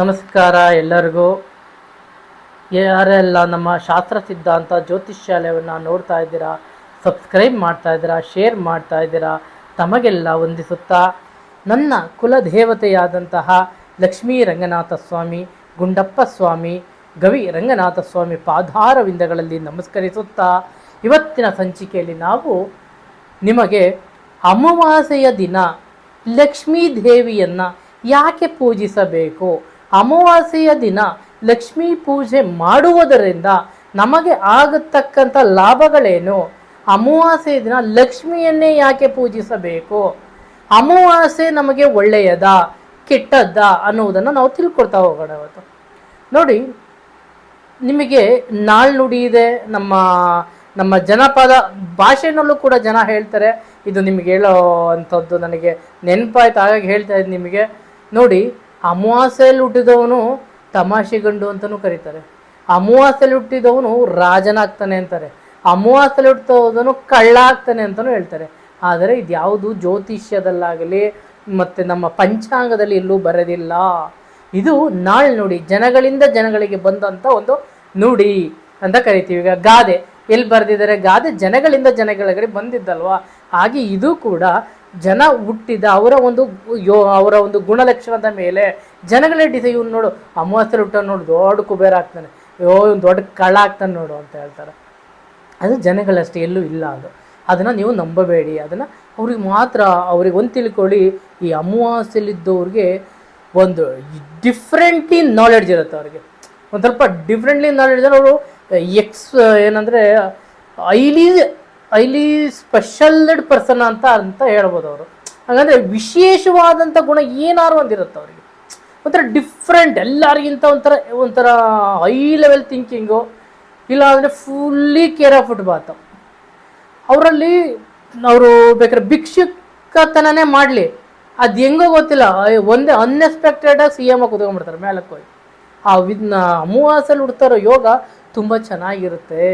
ನಮಸ್ಕಾರ ಎಲ್ಲರಿಗೂ. ಯಾರೆಲ್ಲ ನಮ್ಮ ಶಾಸ್ತ್ರ ಸಿದ್ಧಾಂತ ಜ್ಯೋತಿಷ್ಯಾಲಯವನ್ನು ನೋಡ್ತಾ ಇದ್ದೀರಾ, ಸಬ್ಸ್ಕ್ರೈಬ್ ಮಾಡ್ತಾ ಇದ್ದೀರಾ, ಶೇರ್ ಮಾಡ್ತಾ ಇದ್ದೀರಾ, ತಮಗೆಲ್ಲ ವಂದಿಸುತ್ತಾ ನನ್ನ ಕುಲದೇವತೆಯಾದಂತಹ ಲಕ್ಷ್ಮೀ ರಂಗನಾಥ ಸ್ವಾಮಿ, ಗುಂಡಪ್ಪ ಸ್ವಾಮಿ, ಗವಿ ರಂಗನಾಥ ಸ್ವಾಮಿ ಪಾದಾರವಿಂದಗಳಲ್ಲಿ ನಮಸ್ಕರಿಸುತ್ತಾ ಇವತ್ತಿನ ಸಂಚಿಕೆಯಲ್ಲಿ ನಾವು ನಿಮಗೆ ಅಮಾವಾಸ್ಯೆಯ ದಿನ ಲಕ್ಷ್ಮೀ ದೇವಿಯನ್ನು ಯಾಕೆ ಪೂಜಿಸಬೇಕು ಅಮಾವಾಸ್ಯೆಯ ದಿನ ಲಕ್ಷ್ಮೀ ಪೂಜೆ ಮಾಡುವುದರಿಂದ ನಮಗೆ ಆಗತಕ್ಕಂಥ ಲಾಭಗಳೇನು? ಅಮಾವಾಸ್ಯೆಯ ದಿನ ಲಕ್ಷ್ಮಿಯನ್ನೇ ಯಾಕೆ ಪೂಜಿಸಬೇಕು? ಅಮಾವಾಸ್ಯೆ ನಮಗೆ ಒಳ್ಳೆಯದ, ಕೆಟ್ಟದ್ದ ಅನ್ನುವುದನ್ನು ನಾವು ತಿಳ್ಕೊಳ್ತಾ ಹೋಗೋಣ ಇವತ್ತು ನೋಡಿ, ನಿಮಗೆ ನಾಳ್ನುಡಿ ಇದೆ ನಮ್ಮ ನಮ್ಮ ಜನಪದ ಭಾಷೆನಲ್ಲೂ ಕೂಡ ಜನ ಹೇಳ್ತಾರೆ. ಇದು ನಿಮಗೆ ಹೇಳೋ ಅಂಥದ್ದು ನನಗೆ ನೆನಪಾಯ್ತು, ಹಾಗಾಗಿ ಹೇಳ್ತಾ ಇದ್ದೀನಿ ನಿಮಗೆ. ನೋಡಿ ಅಮಾವಾಸ್ಯೆಯಲ್ಲಿ ಹುಟ್ಟಿದವನು ತಮಾಷೆ ಗಂಡು ಅಂತಲೂ ಕರೀತಾರೆ. ಅಮಾವಾಸ್ಯೆಯಲ್ಲಿ ಹುಟ್ಟಿದವನು ರಾಜನಾಗ್ತಾನೆ ಅಂತಾರೆ. ಅಮಾವಾಸ್ಯೆಯಲ್ಲಿ ಹುಟ್ಟಿದವನು ಕಳ್ಳ ಆಗ್ತಾನೆ ಅಂತಲೂ ಹೇಳ್ತಾರೆ. ಆದರೆ ಇದ್ಯಾವುದು ಜ್ಯೋತಿಷ್ಯದಲ್ಲಾಗಲಿ ಮತ್ತು ನಮ್ಮ ಪಂಚಾಂಗದಲ್ಲಿ ಎಲ್ಲೂ ಬರೋದಿಲ್ಲ. ಇದು ನಾಳ್ ನುಡಿ, ಜನಗಳಿಂದ ಜನಗಳಿಗೆ ಬಂದಂಥ ಒಂದು ನುಡಿ ಅಂತ ಕರಿತೀವಿ. ಈಗ ಗಾದೆ ಎಲ್ಲಿ ಬರೆದಿದ್ದಾರೆ? ಗಾದೆ ಜನಗಳಿಂದ ಜನಗಳಿಗೆ ಬಂದಿದ್ದಲ್ವಾ? ಹಾಗೆ ಇದು ಕೂಡ ಜನ ಹುಟ್ಟಿದ ಅವರ ಒಂದು ಯೋ, ಅವರ ಒಂದು ಗುಣಲಕ್ಷಣದ ಮೇಲೆ ಜನಗಳೇ ಡಿಸ ಇವ್ನು ನೋಡು ಅಮಾವಾಸ್ಯೆ ಹುಟ್ಟ ನೋಡು, ದೊಡ್ಡ ಕುಬೇರ ಆಗ್ತಾನೆ. ಯೋ ಇವ್ನು ದೊಡ್ಡ ಕಳ್ಳ ಆಗ್ತಾನೆ ನೋಡು ಅಂತ ಹೇಳ್ತಾರೆ. ಅದು ಜನಗಳಷ್ಟೇ, ಎಲ್ಲೂ ಇಲ್ಲ ಅದು. ಅದನ್ನು ನೀವು ನಂಬಬೇಡಿ. ಅದನ್ನು ಅವ್ರಿಗೆ ಮಾತ್ರ, ಅವ್ರಿಗೆ ಒಂದು ತಿಳ್ಕೊಳ್ಳಿ, ಈ ಅಮಾವಾಸ್ಯೆಲಿದ್ದವ್ರಿಗೆ ಒಂದು ಡಿಫ್ರೆಂಟ್ಲಿ ನಾಲೆಡ್ಜ್ ಇರುತ್ತೆ ಅವ್ರಿಗೆ. ಒಂದು ಸ್ವಲ್ಪ ಡಿಫ್ರೆಂಟ್ಲಿ ನಾಲೆಡ್ಜ್ ಅವರು, ಎಕ್ಸ್, ಏನಂದರೆ ಐಲಿ ಐಲಿ ಸ್ಪೆಷಲ್ಡ್ ಪರ್ಸನ್ ಅಂತ ಅಂತ ಹೇಳ್ಬೋದು ಅವರು. ಹಾಗಂದ್ರೆ ವಿಶೇಷವಾದಂಥ ಗುಣ ಏನಾರು ಒಂದಿರುತ್ತೆ ಅವರಿಗೆ. ಒಂಥರ ಡಿಫ್ರೆಂಟ್ ಎಲ್ಲರಿಗಿಂತ ಒಂಥರ ಒಂಥರ ಹೈ ಲೆವೆಲ್ ಥಿಂಕಿಂಗು ಇಲ್ಲ ಅಂದರೆ fully care of foot bath ಅವರಲ್ಲಿ ಅವರು ಬೇಕಾದ್ರೆ ಭಿಕ್ಷುಕತನೇ ಮಾಡಲಿ. ಅದು ಹೆಂಗೋ ಗೊತ್ತಿಲ್ಲ ಒಂದೇ ಅನ್ಎಕ್ಸ್ಪೆಕ್ಟೆಡಾಗಿ ಸಿ ಎಂ ಕುತ್ಕೊಂಡ್ಬಿಡ್ತಾರೆ ಮೇಲಕ್ಕೆ ಹೋಗಿ. ಆ ವಿದ್ನ ಅಮಾವಾಸ್ಯಲ್ಲಿ ಹುಡ್ತಾರೋ ಯೋಗ ತುಂಬ ಚೆನ್ನಾಗಿರುತ್ತೆ.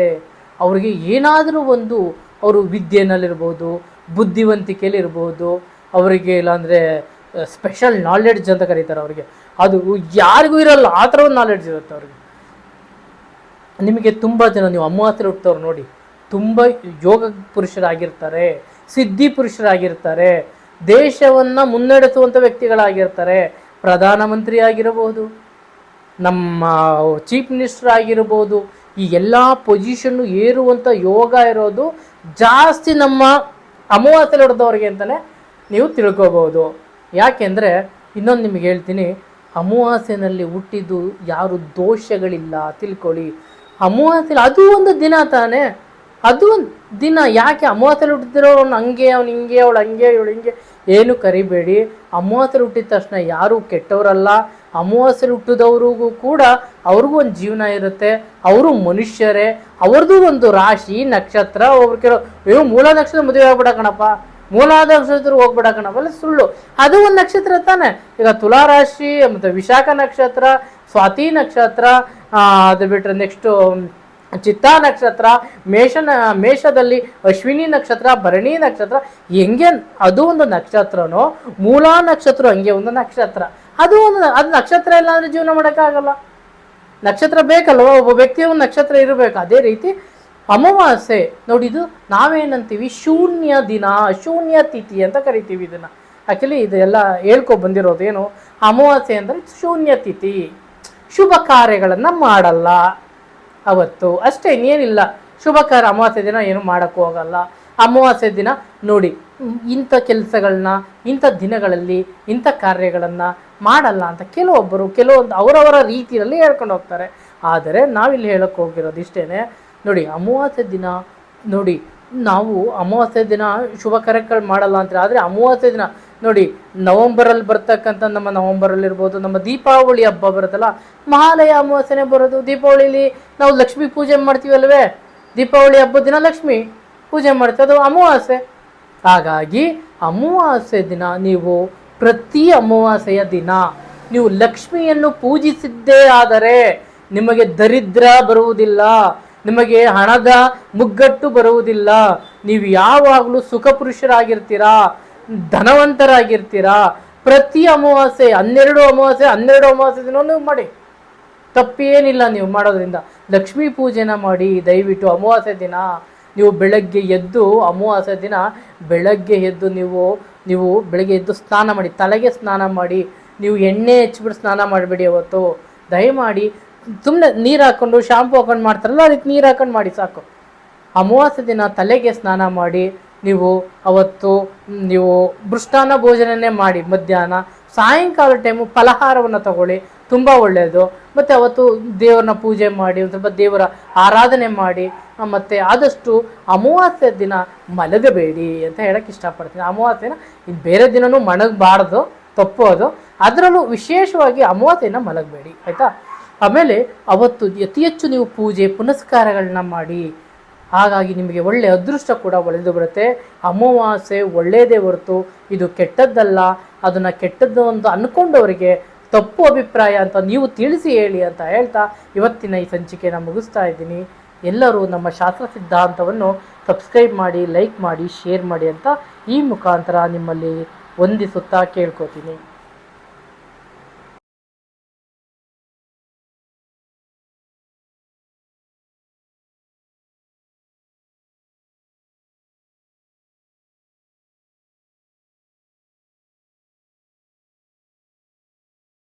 ಅವ್ರಿಗೆ ಏನಾದರೂ ಒಂದು ಅವರು ವಿದ್ಯೆನಲ್ಲಿರ್ಬೋದು ಬುದ್ಧಿವಂತಿಕೆಯಲ್ಲಿರ್ಬೋದು, ಅವರಿಗೆ ಇಲ್ಲಾಂದರೆ ಸ್ಪೆಷಲ್ ನಾಲೆಡ್ಜ್ ಅಂತ ಕರೀತಾರೆ ಅವರಿಗೆ. ಅದು ಯಾರಿಗೂ ಇರಲ್ಲ, ಆ ಥರ ಒಂದು ನಾಲೆಡ್ಜ್ ಇರುತ್ತೆ ಅವ್ರಿಗೆ. ನಿಮಗೆ ತುಂಬ ಜನ, ನೀವು ಅಮಾವಾಸ್ಯೆ ಹುಟ್ಟವ್ರು ನೋಡಿ, ತುಂಬ ಯೋಗ ಪುರುಷರಾಗಿರ್ತಾರೆ, ಸಿದ್ಧಿ ಪುರುಷರಾಗಿರ್ತಾರೆ, ದೇಶವನ್ನು ಮುನ್ನಡೆಸುವಂಥ ವ್ಯಕ್ತಿಗಳಾಗಿರ್ತಾರೆ, ಪ್ರಧಾನಮಂತ್ರಿ ಆಗಿರಬಹುದು ನಮ್ಮ ಚೀಫ್ ಮಿನಿಸ್ಟರ್ ಆಗಿರ್ಬೋದು ಈ ಎಲ್ಲ ಪೊಸಿಷನ್ನು ಏರುವಂಥ ಯೋಗ ಇರೋದು ಜಾಸ್ತಿ ನಮ್ಮ ಅಮಾವಾಸ್ಯೆ ಹೊಡೆದವ್ರಿಗೆ ಅಂತಲೇ ನೀವು ತಿಳ್ಕೊಬೋದು. ಯಾಕೆಂದರೆ ಇನ್ನೊಂದು ನಿಮಗೆ ಹೇಳ್ತೀನಿ, ಅಮಾವಾಸ್ಯೆನಲ್ಲಿ ಹುಟ್ಟಿದ್ದು ಯಾರು ದೋಷಗಳಿಲ್ಲ ತಿಳ್ಕೊಳ್ಳಿ. ಅಮಾವಾಸ್ಯೆಲಿ ಅದು ಒಂದು ದಿನ ತಾನೇ, ಅದು ಒಂದು ದಿನ. ಯಾಕೆ ಅಮಾವಾಸ್ಯೆಲಿ ಹುಟ್ಟಿದಿರೋ ಅವ್ನು ಹಂಗೆ, ಅವ್ನು ಹಿಂಗೆ, ಅವಳು ಹಂಗೆ, ಇವಳು ಹಿಂಗೆ? ಏನು ಕರಿಬೇಡಿ. ಅಮಾವಾಸ್ಯೆ ಹುಟ್ಟಿದ ತಕ್ಷಣ ಯಾರೂ ಕೆಟ್ಟವರಲ್ಲ. ಅಮಾವಾಸ್ಯೆಲಿ ಹುಟ್ಟಿದವ್ರಿಗೂ ಕೂಡ ಅವ್ರಿಗೂ ಒಂದು ಜೀವನ ಇರುತ್ತೆ. ಅವರು ಮನುಷ್ಯರೇ. ಅವ್ರದ್ದು ಒಂದು ರಾಶಿ, ನಕ್ಷತ್ರ, ಒಬ್ರು ಕೆಲವು ಅಯ್ಯೋ, ಮೂಲ ನಕ್ಷತ್ರ ಮದುವೆ ಆಗ್ಬಿಡ ಕಣಪ್ಪ. ಮೂಲ ನಕ್ಷತ್ರ ಹೋಗ್ಬಿಡ ಕಣಪ್ಪ. ಅಲ್ಲ ಸುಳ್ಳು. ಅದು ಒಂದು ನಕ್ಷತ್ರ ತಾನೆ. ಈಗ ತುಲಾ ರಾಶಿ, ಮತ್ತು ವಿಶಾಖ ನಕ್ಷತ್ರ, ಸ್ವಾತಿ ನಕ್ಷತ್ರ ಅದು ಬಿಟ್ಟರೆ ನೆಕ್ಸ್ಟು ಚಿತ್ತಾ ನಕ್ಷತ್ರ ಮೇಷನ ಮೇಷದಲ್ಲಿ ಅಶ್ವಿನಿ ನಕ್ಷತ್ರ, ಭರಣಿ ನಕ್ಷತ್ರ, ಹೆಂಗೆ ಅದು ಒಂದು ನಕ್ಷತ್ರನೋ, ಮೂಲಾ ನಕ್ಷತ್ರ ಹಂಗೆ ಒಂದು ನಕ್ಷತ್ರ. ಅದು ಒಂದು ಅದು ನಕ್ಷತ್ರ ಇಲ್ಲ ಅಂದರೆ ಜೀವನ ಮಾಡೋಕ್ಕಾಗಲ್ಲ ನಕ್ಷತ್ರ ಬೇಕಲ್ವ? ಒಬ್ಬ ವ್ಯಕ್ತಿಯ ಒಂದು ನಕ್ಷತ್ರ ಇರಬೇಕು. ಅದೇ ರೀತಿ ಅಮಾವಾಸ್ಯೆ, ನೋಡಿ ಇದು ನಾವೇನಂತೀವಿ? ಶೂನ್ಯ ದಿನ, ಶೂನ್ಯ ತಿಥಿ ಅಂತ ಕರಿತೀವಿ ಇದನ್ನು. ಆ್ಯಕ್ಚುಲಿ ಇದೆಲ್ಲ ಹೇಳ್ಕೊ ಬಂದಿರೋದು ಏನು? ಅಮಾವಾಸ್ಯೆ ಅಂದರೆ ಶೂನ್ಯ ತಿಥಿ. ಶುಭ ಕಾರ್ಯಗಳನ್ನು ಮಾಡಲ್ಲ. ಅವತ್ತು ಅಷ್ಟೇ, ಇನ್ನೇನಿಲ್ಲ. ಶುಭ ಕಾರ್ಯ ಅಮಾವಾಸ್ಯೆ ದಿನ ಏನು ಮಾಡೋಕ್ಕೂ ಹೋಗಲ್ಲ ಅಮಾವಾಸ್ಯೆ ದಿನ ನೋಡಿ, ಇಂಥ ಕೆಲಸಗಳನ್ನ, ಇಂಥ ದಿನಗಳಲ್ಲಿ, ಇಂಥ ಕಾರ್ಯಗಳನ್ನು ಮಾಡಲ್ಲ ಅಂತ ಕೆಲವೊಬ್ಬರು ಕೆಲವೊಂದು ಅವರವರ ರೀತಿಯಲ್ಲಿ ಹೇಳ್ಕೊಂಡು ಹೋಗ್ತಾರೆ. ಆದರೆ ನಾವಿಲ್ಲಿ ಹೇಳಕ್ಕೆ ಹೋಗಿರೋದು ಇಷ್ಟೇ ನೋಡಿ ಅಮಾವಾಸ್ಯೆ ದಿನ, ನೋಡಿ ನಾವು ಅಮಾವಾಸ್ಯೆ ದಿನ ಶುಭ ಕಾರ್ಯಗಳು ಮಾಡಲ್ಲ ಅಂತ ಆದರೆ ಅಮಾವಾಸ್ಯೆ ದಿನ, ನೋಡಿ ನವಂಬರಲ್ಲಿ ಬರ್ತಕ್ಕಂಥ ನಮ್ಮ ನವಂಬರಲ್ಲಿ ಇರ್ಬೋದು, ನಮ್ಮ ದೀಪಾವಳಿ ಹಬ್ಬ ಬರುತ್ತಲ್ಲ, ಮಹಾಲಯ ಅಮಾವಾಸ್ಯೆನೇ ಬರೋದು, ದೀಪಾವಳಿಲಿ ನಾವು ಲಕ್ಷ್ಮೀ ಪೂಜೆ ಮಾಡ್ತೀವಲ್ವೇ ದೀಪಾವಳಿ ಹಬ್ಬದ ದಿನ ಲಕ್ಷ್ಮಿ ಪೂಜೆ ಮಾಡ್ತೀವಿ, ಅದು ಅಮಾವಾಸ್ಯೆ. ಹಾಗಾಗಿ ಅಮಾವಾಸ್ಯೆ ದಿನ ನೀವು ಪ್ರತಿ ಅಮಾವಾಸ್ಯೆಯ ದಿನ. ನೀವು ಲಕ್ಷ್ಮಿಯನ್ನು ಪೂಜಿಸಿದ್ದೇ ಆದರೆ ನಿಮಗೆ ದರಿದ್ರ ಬರುವುದಿಲ್ಲ, ನಿಮಗೆ ಹಣದ ಮುಗ್ಗಟ್ಟು ಬರುವುದಿಲ್ಲ. ನೀವು ಯಾವಾಗಲೂ ಸುಖ ಪುರುಷರಾಗಿರ್ತೀರಾ ಧನವಂತರಾಗಿರ್ತೀರಾ? ಪ್ರತಿ ಅಮಾವಾಸ್ಯೆ, ಹನ್ನೆರಡು ಅಮಾವಾಸ್ಯೆ ಹನ್ನೆರಡು ಅಮಾವಾಸ್ಯೆ ದಿನ ನೀವು ಮಾಡಿ. ತಪ್ಪೇನಿಲ್ಲ ನೀವು ಮಾಡೋದ್ರಿಂದ. ಲಕ್ಷ್ಮೀ ಪೂಜೆನ ಮಾಡಿ, ದಯವಿಟ್ಟು ಅಮಾವಾಸ್ಯೆ ದಿನ ನೀವು ಬೆಳಗ್ಗೆ ಎದ್ದು ಅಮಾವಾಸ್ಯೆ ದಿನ ಬೆಳಗ್ಗೆ ಎದ್ದು ನೀವು ನೀವು ಬೆಳಗ್ಗೆ ಎದ್ದು ಸ್ನಾನ ಮಾಡಿ, ತಲೆಗೆ ಸ್ನಾನ ಮಾಡಿ, ನೀವು ಎಣ್ಣೆ ಹಚ್ಬಿಟ್ಟು ಸ್ನಾನ ಮಾಡಿಬಿಡಿ ಅವತ್ತು. ದಯಮಾಡಿ ಸುಮ್ಮನೆ ನೀರು ಹಾಕ್ಕೊಂಡು ಶಾಂಪು ಹಾಕೊಂಡು ಮಾಡ್ತಾರಲ್ಲ, ಅದಕ್ಕೆ ನೀರು ಹಾಕೊಂಡು ಮಾಡಿ ಸಾಕು. ಅಮಾವಾಸ್ಯೆ ದಿನ ತಲೆಗೆ ಸ್ನಾನ ಮಾಡಿ, ನೀವು ಅವತ್ತು ನೀವು ಬೃಷ್ಟಾನ ಭೋಜನನೇ ಮಾಡಿ ಮಧ್ಯಾಹ್ನ. ಸಾಯಂಕಾಲ ಟೈಮು ಫಲಹಾರವನ್ನು ತಗೊಳ್ಳಿ, ತುಂಬ ಒಳ್ಳೆಯದು ಮತ್ತು ಅವತ್ತು ದೇವರನ್ನ ಪೂಜೆ ಮಾಡಿ, ಒಂದು ಸ್ವಲ್ಪ ದೇವರ ಆರಾಧನೆ ಮಾಡಿ ಮತ್ತೆ ಆದಷ್ಟು ಅಮಾವಾಸ್ಯೆ ದಿನ ಮಲಗಬೇಡಿ ಅಂತ ಹೇಳಕ್ಕೆ ಇಷ್ಟಪಡ್ತೀನಿ. ಅಮಾವಾಸ್ಯೆನ ಇದು ಬೇರೆ ದಿನವೂ ಮಣಗಬಾರ್ದು ತಪ್ಪು ಅದು. ಅದರಲ್ಲೂ ವಿಶೇಷವಾಗಿ ಅಮಾವಾಸ್ಯನ ಮಲಗಬೇಡಿ, ಆಯಿತಾ? ಆಮೇಲೆ ಅವತ್ತು ಅತಿ ಹೆಚ್ಚು ನೀವು ಪೂಜೆ, ಪುನಸ್ಕಾರಗಳನ್ನ ಮಾಡಿ. ಹಾಗಾಗಿ ನಿಮಗೆ ಒಳ್ಳೆಯ ಅದೃಷ್ಟ ಕೂಡ ಒಳೆದು ಬರುತ್ತೆ. ಅಮಾವಾಸ್ಯೆ ಒಳ್ಳೆಯದೇ ಹೊರತು ಇದು ಕೆಟ್ಟದ್ದಲ್ಲ. ಅದನ್ನು ಕೆಟ್ಟದ್ದು ಒಂದು ಅಂದ್ಕೊಂಡವರಿಗೆ ತಪ್ಪು ಅಭಿಪ್ರಾಯ ಅಂತ ನೀವು ತಿಳಿಸಿ ಹೇಳಿ ಅಂತ ಹೇಳ್ತಾ ಇವತ್ತಿನ ಈ ಸಂಚಿಕೆನ ಮುಗಿಸ್ತಾ ಇದ್ದೀನಿ. ಎಲ್ಲರೂ ನಮ್ಮ ಶಾಸ್ತ್ರ ಸಿದ್ಧಾಂತವನ್ನು ಸಬ್ಸ್ಕ್ರೈಬ್ ಮಾಡಿ ಲೈಕ್ ಮಾಡಿ ಶೇರ್ ಮಾಡಿ ಅಂತ ಈ ಮುಖಾಂತರ ನಿಮ್ಮಲ್ಲಿ ವಂದಿಸುತ್ತಾ ಕೇಳ್ಕೊತೀನಿ.